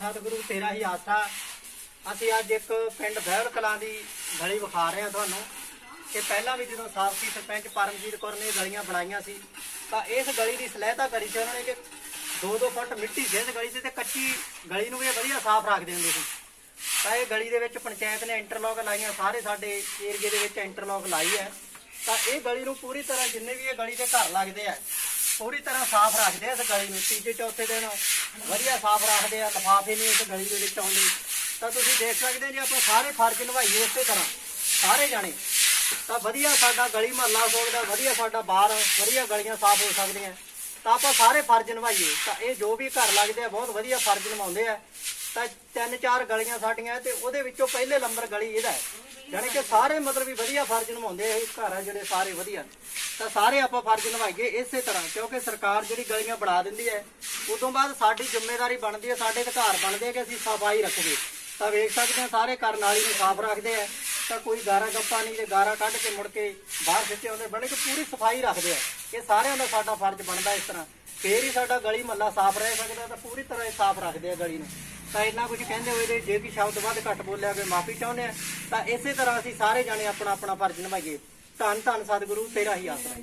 ਸਤਿਗੁਰੂ, ਤੇਰਾ ਹੀ ਆਸਰਾ। ਅਸੀਂ ਅੱਜ ਇੱਕ ਪਿੰਡ ਬਹਿਲ ਕਲਾਂ ਦੀ ਗਲੀ ਵਿਖਾ ਰਹੇ ਹਾਂ ਤੁਹਾਨੂੰ। ਕਿ ਪਹਿਲਾਂ ਵੀ ਜਦੋਂ ਸਾਬਕੀ ਸਰਪੰਚ ਪਰਮਜੀਤ ਕੌਰ ਨੇ ਗਲੀਆਂ ਬਣਾਈਆਂ ਸੀ, ਤਾਂ ਇਸ ਗਲੀ ਦੀ ਸਲਾਹਤਾ ਕਰੀ ਸੀ ਉਹਨਾਂ ਨੇ ਕਿ 2-2 ਫੁੱਟ ਮਿੱਟੀ ਸੀ ਗਲੀ 'ਚ ਤੇ ਕੱਚੀ ਗਲੀ ਨੂੰ ਵੀ ਇਹ ਵਧੀਆ ਸਾਫ਼ ਰੱਖਦੇ ਹੁੰਦੇ ਸੀ। ਤਾਂ ਇਹ ਗਲੀ ਦੇ ਵਿੱਚ ਪੰਚਾਇਤ ਨੇ ਇੰਟਰਲੌਕ ਲਾਈਆਂ, ਸਾਰੇ ਸਾਡੇ ਏਰੀਏ ਦੇ ਵਿੱਚ ਇੰਟਰਲੌਕ ਲਾਈ ਹੈ। ਤਾਂ ਇਹ ਗਲੀ ਨੂੰ ਪੂਰੀ ਤਰ੍ਹਾਂ ਜਿੰਨੇ ਵੀ ਇਹ ਗਲੀ ਦੇ ਘਰ ਲੱਗਦੇ ਆ ਪੂਰੀ ਤਰ੍ਹਾਂ ਸਾਫ਼ ਰੱਖਦੇ ਆ ਇਸ ਗਲੀ ਨੂੰ, ਤੀਜੇ ਚੌਥੇ ਦਿਨ ਵਧੀਆ ਸਾਫ਼ ਰੱਖਦੇ ਆ, ਲਿਫਾਫੇ ਨਹੀਂ ਇਸ ਗਲੀ ਦੇ ਵਿੱਚ ਆਉਂਦੇ। ਤਾਂ ਤੁਸੀਂ ਦੇਖ ਸਕਦੇ ਹੋ ਜੇ, ਆਪਾਂ ਸਾਰੇ ਫਰਜ਼ ਨਿਭਾਈਏ ਇਸੇ ਤਰ੍ਹਾਂ, ਸਾਰੇ ਜਾਣੇ। ਤਾਂ ਵਧੀਆ ਸਾਡਾ ਗਲੀ ਮਹੱਲਾ ਸਕਦਾ ਵਧੀਆ ਸਾਡਾ ਬਾਹਰ ਵਧੀਆ ਗਲੀਆਂ ਸਾਫ਼ ਹੋ ਸਕਦੀਆਂ। ਤਾਂ ਆਪਾਂ ਸਾਰੇ ਫਰਜ਼ ਨਿਭਾਈਏ। ਤਾਂ ਇਹ ਜੋ ਵੀ ਘਰ ਲੱਗਦੇ ਆ, ਬਹੁਤ ਵਧੀਆ ਫਰਜ਼ ਨਿਭਾਉਂਦੇ ਆ। ਤਾਂ ਤਿੰਨ ਚਾਰ ਗਲੀਆਂ ਸਾਡੀਆਂ ਤੇ ਉਹਦੇ ਵਿੱਚੋਂ ਪਹਿਲੇ ਨੰਬਰ ਗਲੀ ਇਹਦਾ ਹੈ। ਯਾਨੀ ਕਿ ਸਾਰੇ ਮਤਲਬ ਵੀ ਵਧੀਆ ਫਰਜ਼ ਨਿਭਾਉਂਦੇ ਇਹ ਘਰ ਆ ਜਿਹੜੇ ਸਾਰੇ ਵਧੀਆ ਨੇ। ਤਾਂ ਸਾਰੇ ਆਪਾਂ ਫਰਜ਼ ਨਿਭਾਈਏ ਇਸੇ ਤਰ੍ਹਾਂ, ਕਿਉਂਕਿ ਸਰਕਾਰ ਜਿਹੜੀ ਗਲੀਆਂ ਬਣਾ ਦਿੰਦੀ ਹੈ, ਉਦੋਂ ਬਾਅਦ ਸਾਡੀ ਜ਼ਿੰਮੇਵਾਰੀ ਬਣਦੀ ਹੈ, ਸਾਡੇ ਅਧਿਕਾਰ ਬਣਦੇ ਆ ਕਿ ਅਸੀਂ ਸਫ਼ਾਈ ਰੱਖੀਏ। ਤਾਂ ਵੇਖ ਸਕਦੇ ਆ, ਸਾਰੇ ਘਰ ਨਾਲੀ ਨੂੰ ਸਾਫ਼ ਰੱਖਦੇ ਆ। ਤਾਂ ਕੋਈ ਗਾਰਾ ਗੱਪਾ ਨਹੀਂ ਤੇ ਗਾਰਾ ਕੱਢ ਕੇ ਮੁੜ ਕੇ ਬਾਹਰ ਸਿੱਟੇ ਆਉਂਦੇ ਬਣੇ ਕਿ ਪੂਰੀ ਸਫ਼ਾਈ ਰੱਖਦੇ ਆ। ਇਹ ਸਾਰਿਆਂ ਦਾ ਸਾਡਾ ਫਰਜ਼ ਬਣਦਾ ਇਸ ਤਰ੍ਹਾਂ। ਫੇਰ ਹੀ ਸਾਡਾ ਗਲੀ ਮਹੱਲਾ ਸਾਫ਼ ਰਹਿ ਸਕਦਾ, ਤਾਂ ਪੂਰੀ ਤਰ੍ਹਾਂ ਸਾਫ਼ ਰੱਖਦੇ ਆ ਗਲੀ ਨੂੰ। ਤਾਂ ਇੰਨਾ ਕੁਝ ਕਹਿੰਦੇ ਹੋਏ ਤੇ ਜੇ ਵੀ ਸ਼ਬਦ ਵੱਧ ਘੱਟ ਬੋਲਿਆ ਹੋਵੇ ਮਾਫੀ ਚਾਹੁੰਦੇ ਆ, ਤਾਂ ਇਸੇ ਤਰ੍ਹਾਂ ਅਸੀਂ ਸਾਰੇ ਜਾਣੇ ਆਪਣਾ ਆਪਣਾ ਫਰਜ਼ ਨਿਭਾਈਏ। ਧੰਨ ਧੰਨ ਸਤਿਗੁਰੂ, ਤੇਰਾ ਹੀ ਆਸਰਾ।